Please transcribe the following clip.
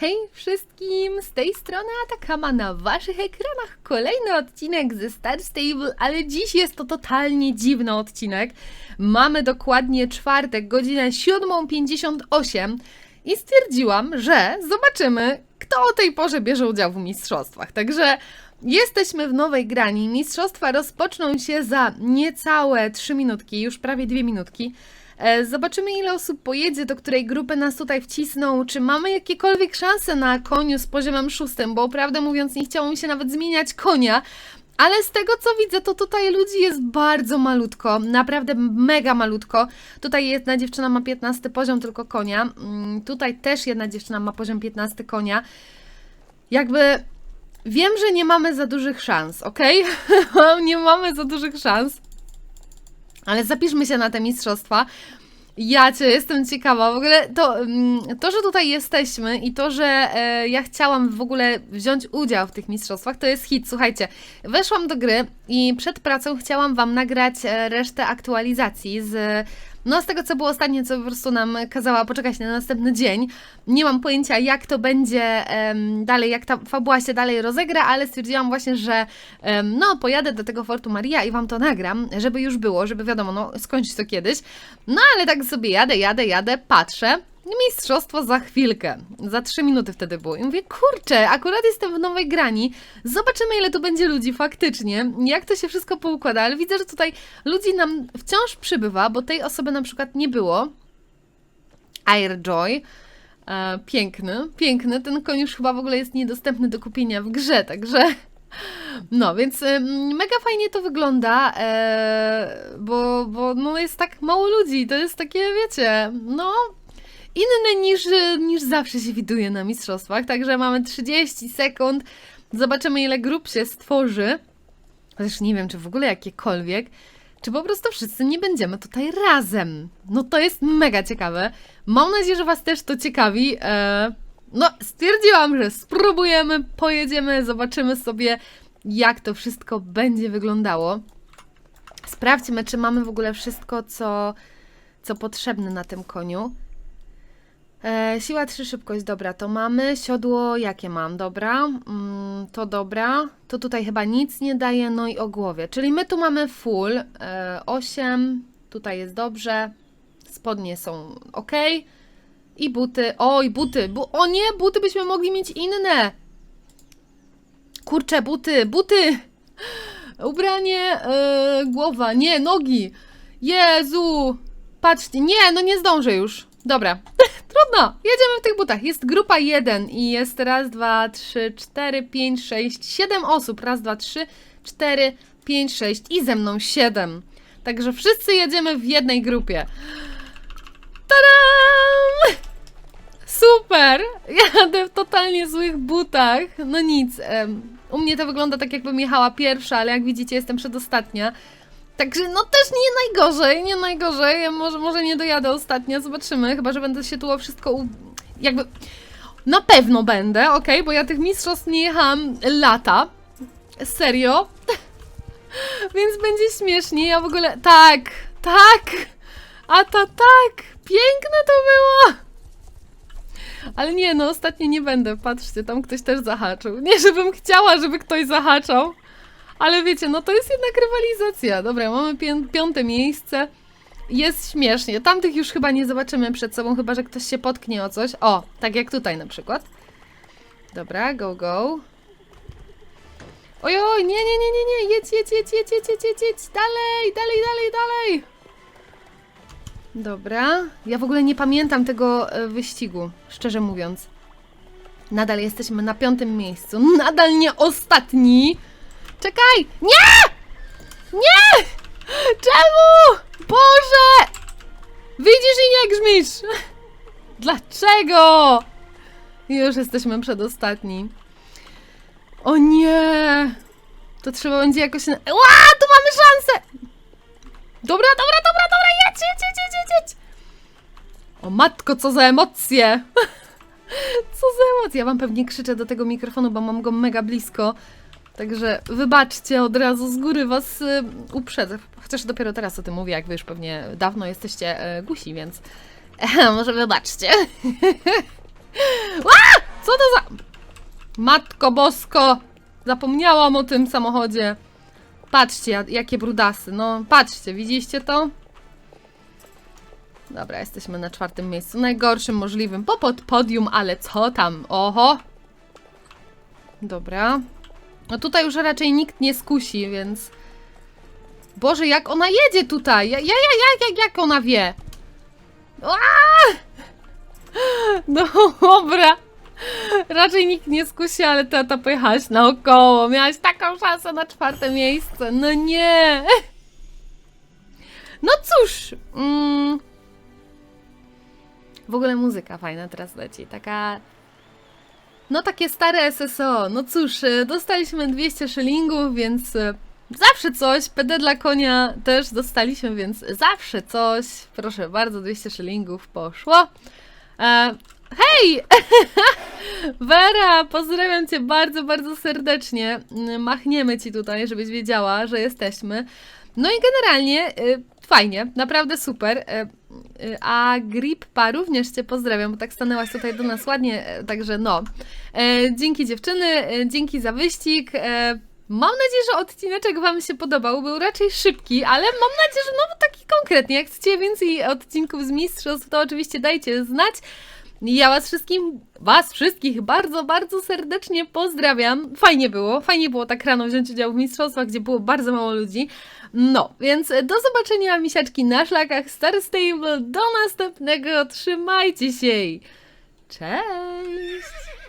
Hej wszystkim, z tej strony Atakama na waszych ekranach kolejny odcinek ze Star Stable, ale dziś jest to totalnie dziwny odcinek. Mamy dokładnie czwartek, godzinę 7.58 i stwierdziłam, że zobaczymy, kto o tej porze bierze udział w mistrzostwach. Także jesteśmy w nowej grani. Mistrzostwa rozpoczną się za niecałe 3 minutki, już prawie 2 minutki. E, Zobaczymy, ile osób pojedzie, do której grupy nas tutaj wcisną. Czy mamy jakiekolwiek szanse na koniu z poziomem szóstym? Bo prawdę mówiąc, nie chciało mi się nawet zmieniać konia. Ale z tego co widzę, to tutaj ludzi jest bardzo malutko, naprawdę mega malutko. Tutaj jedna dziewczyna ma 15 poziom tylko konia. Mm, Tutaj też jedna dziewczyna ma poziom 15 konia. Jakby wiem, że nie mamy za dużych szans, ok? nie mamy za dużych szans. Ale zapiszmy się na te mistrzostwa. Ja cię jestem ciekawa. W ogóle to, mm, to że tutaj jesteśmy i to, że e, ja chciałam w ogóle wziąć udział w tych mistrzostwach, to jest hit. Słuchajcie, weszłam do gry i przed pracą chciałam Wam nagrać e, resztę aktualizacji z. No, z tego co było ostatnio, co po prostu nam kazała poczekać na następny dzień. Nie mam pojęcia, jak to będzie em, dalej, jak ta fabuła się dalej rozegra, ale stwierdziłam właśnie, że em, no, pojadę do tego Fortu Maria i Wam to nagram, żeby już było, żeby wiadomo, no, skończyć to kiedyś. No, ale tak sobie jadę, jadę, jadę, patrzę. Mistrzostwo za chwilkę. Za trzy minuty wtedy było. I mówię, kurczę, akurat jestem w nowej grani. Zobaczymy, ile tu będzie ludzi faktycznie. Jak to się wszystko poukłada. Ale widzę, że tutaj ludzi nam wciąż przybywa, bo tej osoby na przykład nie było. Airjoy. E, piękny, piękny. Ten koń już chyba w ogóle jest niedostępny do kupienia w grze, także. No, więc mega fajnie to wygląda, e, bo, bo no jest tak mało ludzi. To jest takie, wiecie, no inne niż, niż zawsze się widuje na mistrzostwach. Także mamy 30 sekund. Zobaczymy, ile grup się stworzy. Chociaż nie wiem, czy w ogóle jakiekolwiek. Czy po prostu wszyscy nie będziemy tutaj razem? No to jest mega ciekawe. Mam nadzieję, że Was też to ciekawi. E, no, stwierdziłam, że spróbujemy, pojedziemy, zobaczymy sobie, jak to wszystko będzie wyglądało. Sprawdźmy, czy mamy w ogóle wszystko, co, co potrzebne na tym koniu. E, siła 3, szybkość, dobra, to mamy. Siodło, jakie mam, dobra. Mm, to dobra. To tutaj chyba nic nie daje, no i o głowie. Czyli my tu mamy full. E, 8, tutaj jest dobrze. Spodnie są ok. I buty. Oj, buty. Bu o nie, buty byśmy mogli mieć inne. Kurczę, buty, buty. Ubranie, e, głowa, nie, nogi. Jezu. Patrzcie, nie, no nie zdążę już. Dobra, trudno, jedziemy w tych butach. Jest grupa 1 i jest raz, dwa, trzy, cztery, pięć, sześć, siedem osób. Raz, dwa, trzy, cztery, pięć, sześć i ze mną siedem. Także wszyscy jedziemy w jednej grupie. Tadam! Super! Jadę w totalnie złych butach. No nic, em, u mnie to wygląda tak jakbym jechała pierwsza, ale jak widzicie jestem przedostatnia. Także no też nie najgorzej, nie najgorzej. Ja może, może nie dojadę ostatnio, zobaczymy. Chyba, że będę się tu o wszystko u... jakby... Na pewno będę, ok? Bo ja tych mistrzostw nie jechałam lata. Serio. Więc będzie śmiesznie. Ja w ogóle... Tak, tak. A to tak. Piękne to było. Ale nie, no ostatnio nie będę. Patrzcie, tam ktoś też zahaczył. Nie, żebym chciała, żeby ktoś zahaczał. Ale wiecie, no to jest jednak rywalizacja. Dobra, mamy piąte miejsce. Jest śmiesznie. Tamtych już chyba nie zobaczymy przed sobą, chyba że ktoś się potknie o coś. O, tak jak tutaj na przykład. Dobra, go, go. Oj, oj, nie, nie, nie, nie, nie, jedź, jedź, jedź, jedź, jedź, jedź, jedź, jedź, dalej, dalej, dalej, dalej. Dobra, ja w ogóle nie pamiętam tego e, wyścigu, szczerze mówiąc. Nadal jesteśmy na piątym miejscu, nadal nie ostatni. Czekaj! Nie! Nie! Czemu? Boże! Widzisz i nie grzmisz! Dlaczego? Już jesteśmy przedostatni. O nie! To trzeba będzie jakoś... Ła! Tu mamy szansę! Dobra, dobra, dobra, dobra, jedź, jedź, jedź, jedź, jedź! O matko, co za emocje! Co za emocje? Ja wam pewnie krzyczę do tego mikrofonu, bo mam go mega blisko. Także wybaczcie, od razu z góry was y, uprzedzę. Chociaż dopiero teraz o tym mówię, jak wy już pewnie dawno jesteście e, gusi, więc może wybaczcie. Co to za... Matko Bosko! Zapomniałam o tym samochodzie. Patrzcie, ja- jakie brudasy. No, patrzcie, widzieliście to? Dobra, jesteśmy na czwartym miejscu. Najgorszym możliwym. Po pod podium, ale co tam? Oho! Dobra. No tutaj już raczej nikt nie skusi, więc... Boże, jak ona jedzie tutaj? Ja, ja, ja, jak, jak ona wie? Aaa! No dobra. Raczej nikt nie skusi, ale tata pojechałaś naokoło. Miałaś taką szansę na czwarte miejsce. No nie. No cóż. Mm. W ogóle muzyka fajna teraz leci. Taka. No takie stare SSO. No cóż, y, dostaliśmy 200 szylingów, więc y, zawsze coś. PD dla konia też dostaliśmy, więc zawsze coś. Proszę bardzo, 200 szylingów poszło. E, hej! Wera, pozdrawiam Cię bardzo, bardzo serdecznie. Mm, Machniemy Ci tutaj, żebyś wiedziała, że jesteśmy. No i generalnie fajnie, naprawdę super. A Grippa również Cię pozdrawiam, bo tak stanęłaś tutaj do nas ładnie, e, także no. E, dzięki dziewczyny, e, dzięki za wyścig. Mam nadzieję, że odcineczek Wam się podobał. Był raczej szybki, ale mam nadzieję, że no taki konkretny. Jak chcecie więcej odcinków z mistrzostw, to oczywiście dajcie znać. Ja was wszystkim, was wszystkich bardzo, bardzo serdecznie pozdrawiam. Fajnie było, fajnie było tak rano wziąć udział w mistrzostwach, gdzie było bardzo mało ludzi. No, więc do zobaczenia misiaczki na szlakach Star Stable. Do następnego, trzymajcie się. Cześć!